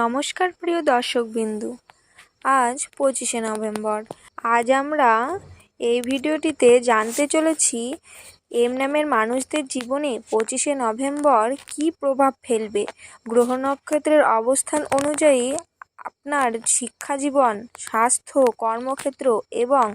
নমস্কার প্রিয় দর্শকবিন্দু। আজ পঁচিশে নভেম্বর। আজ আমরা এই ভিডিওটিতে জানতে চলেছি এম নামের মানুষদের জীবনে পঁচিশে নভেম্বর কী প্রভাব ফেলবে, গ্রহ নক্ষত্রের অবস্থান অনুযায়ী আপনার শিক্ষাজীবন স্বাস্থ্য, কর্মক্ষেত্র এবং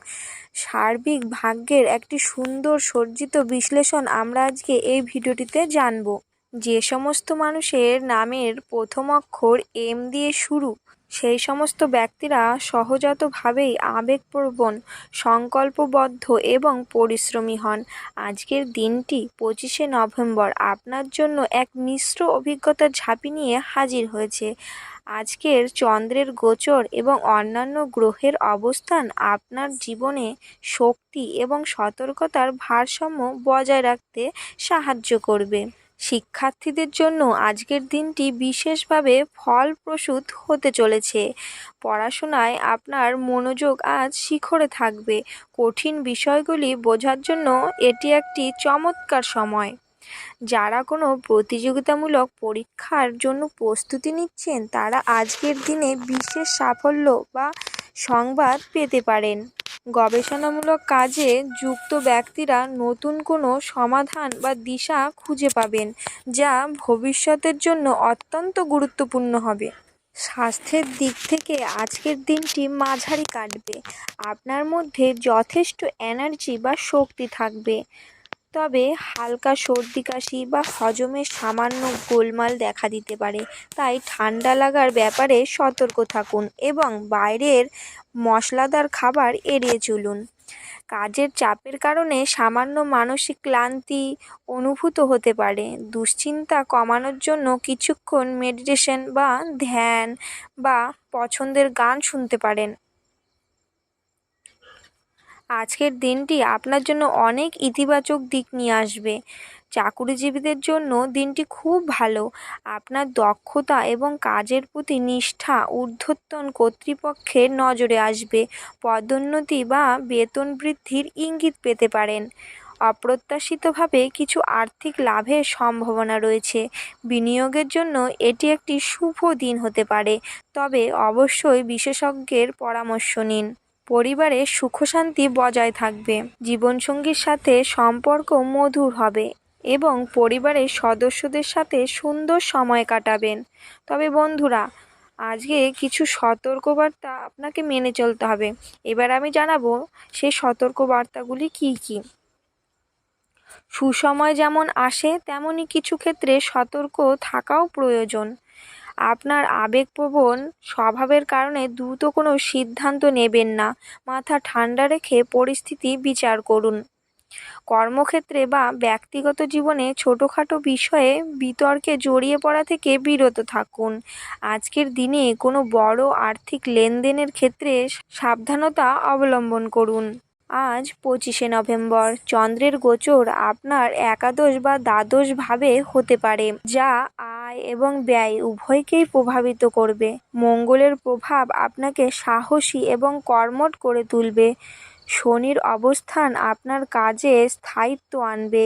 সার্বিক ভাগ্যের একটি সুন্দর সজ্জিত বিশ্লেষণ আমরা আজকে এই ভিডিওটিতে জানব। যে সমস্ত মানুষের নামের প্রথম অক্ষর এম দিয়ে শুরু, সেই সমস্ত ব্যক্তিরা সহজাতভাবেই আবেগপ্রবণ, সংকল্পবদ্ধ এবং পরিশ্রমী হন। আজকের দিনটি পঁচিশে নভেম্বর আপনার জন্য এক মিশ্র অভিজ্ঞতার ঝাঁপি নিয়ে হাজির হয়েছে। আজকের চন্দ্রের গোচর এবং অন্যান্য গ্রহের অবস্থান আপনার জীবনে শক্তি এবং সতর্কতার ভারসাম্য বজায় রাখতে সাহায্য করবে। শিক্ষার্থীদের জন্য আজকের দিনটি বিশেষভাবে ফলপ্রসূত হতে চলেছে। পড়াশোনায় আপনার মনোযোগ আজ শিখরে থাকবে। কঠিন বিষয়গুলি বোঝার জন্য এটি একটি চমৎকার সময়। যারা কোনো প্রতিযোগিতামূলক পরীক্ষার জন্য প্রস্তুতি নিচ্ছেন, তারা আজকের দিনে বিশেষ সাফল্য বা সংবাদ পেতে পারেন। গবেষণামূলক কাজে যুক্ত ব্যক্তিরা নতুন কোনো সমাধান বা দিশা খুঁজে পাবেন, যা ভবিষ্যতের জন্য অত্যন্ত গুরুত্বপূর্ণ হবে। স্বাস্থ্যের দিক থেকে আজকের দিনটি মাঝারি কাটবে। আপনার মধ্যে যথেষ্ট এনার্জি বা শক্তি থাকবে। তবে হালকা সর্দি কাশি বা হজমে সামান্য গোলমাল দেখা দিতে পারে। তাই ঠান্ডা লাগার ব্যাপারে সতর্ক থাকুন এবং বাইরের মশলাদার খাবার এড়িয়ে চলুন। কাজের চাপের কারণে সামান্য মানসিক ক্লান্তি অনুভূত হতে পারে। দুশ্চিন্তা কমানোর জন্য কিছুক্ষণ মেডিটেশন বা ধ্যান বা পছন্দের গান শুনতে পারেন। আজকের দিনটি আপনার জন্য অনেক ইতিবাচক দিক নিয়ে আসবে। চাকুরিজীবীদের জন্য দিনটি খুব ভালো। আপনার দক্ষতা এবং কাজের প্রতি নিষ্ঠা ঊর্ধ্বতন কর্তৃপক্ষের নজরে আসবে। পদোন্নতি বা বেতন বৃদ্ধির ইঙ্গিত পেতে পারেন। অপ্রত্যাশিতভাবে কিছু আর্থিক লাভের সম্ভাবনা রয়েছে। বিনিয়োগের জন্য এটি একটি শুভ দিন হতে পারে। তবে অবশ্যই বিশেষজ্ঞের পরামর্শ নিন। পরিবারে সুখ শান্তি বজায় থাকবে। জীবনসঙ্গীর সাথে সম্পর্ক মধুর হবে এবং পরিবারের সদস্যদের সাথে সুন্দর সময় কাটাবেন। তবে বন্ধুরা, আজকে কিছু সতর্কবার্তা আপনাকে মেনে চলতে হবে। এবার আমি জানাব সেই সতর্কবার্তাগুলি কী কী। সুসময় যেমন আসে তেমনই কিছু ক্ষেত্রে সতর্ক থাকাও প্রয়োজন। আপনার আবেগপ্রবণ স্বভাবের কারণে দ্রুত কোনো সিদ্ধান্ত নেবেন না। মাথা ঠান্ডা রেখে পরিস্থিতি বিচার করুন। কর্মক্ষেত্রে বা ব্যক্তিগত জীবনে ছোটোখাটো বিষয়ে বিতর্কে জড়িয়ে পড়া থেকে বিরত থাকুন। আজকের দিনে কোনো বড় আর্থিক লেনদেনের ক্ষেত্রে সাবধানতা অবলম্বন করুন। আজ পঁচিশে নভেম্বর। চন্দ্রের গোচর আপনার একাদশ বা দ্বাদশভাবে হতে পারে, যা আয় এবং ব্যয় উভয়কেই প্রভাবিত করবে। মঙ্গলের প্রভাব আপনাকে সাহসী এবং কর্মঠ করে তুলবে। শনির অবস্থান আপনার কাজে স্থায়িত্ব আনবে।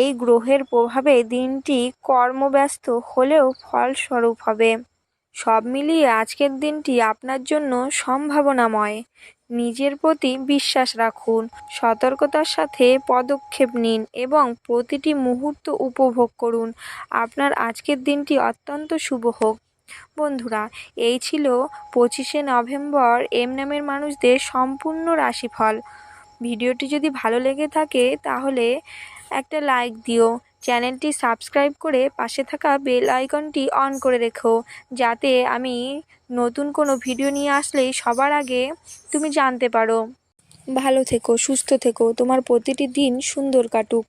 এই গ্রহের প্রভাবে দিনটি কর্মব্যস্ত হলেও ফলস্বরূপ হবে। সব মিলিয়ে আজকের দিনটি আপনার জন্য সম্ভাবনাময়। নিজের প্রতি বিশ্বাস রাখুন, সতর্কতার সাথে পদক্ষেপ নিন এবং প্রতিটি মুহূর্ত উপভোগ করুন। আপনার আজকের দিনটি অত্যন্ত শুভ হোক। বন্ধুরা, এই ছিল পঁচিশে নভেম্বর এম নামের মানুষদের সম্পূর্ণ রাশিফল। ভিডিওটি যদি ভালো লেগে থাকে, তাহলে একটা লাইক দিও। চ্যানেলটি সাবস্ক্রাইব করে পাশে থাকা বেল আইকনটি অন করে রেখো, যাতে আমি নতুন কোনো ভিডিও নিয়ে আসলেই সবার আগে তুমি জানতে পারো। ভালো থেকো, সুস্থ থেকো, তোমার প্রতিটি দিন সুন্দর কাটুক।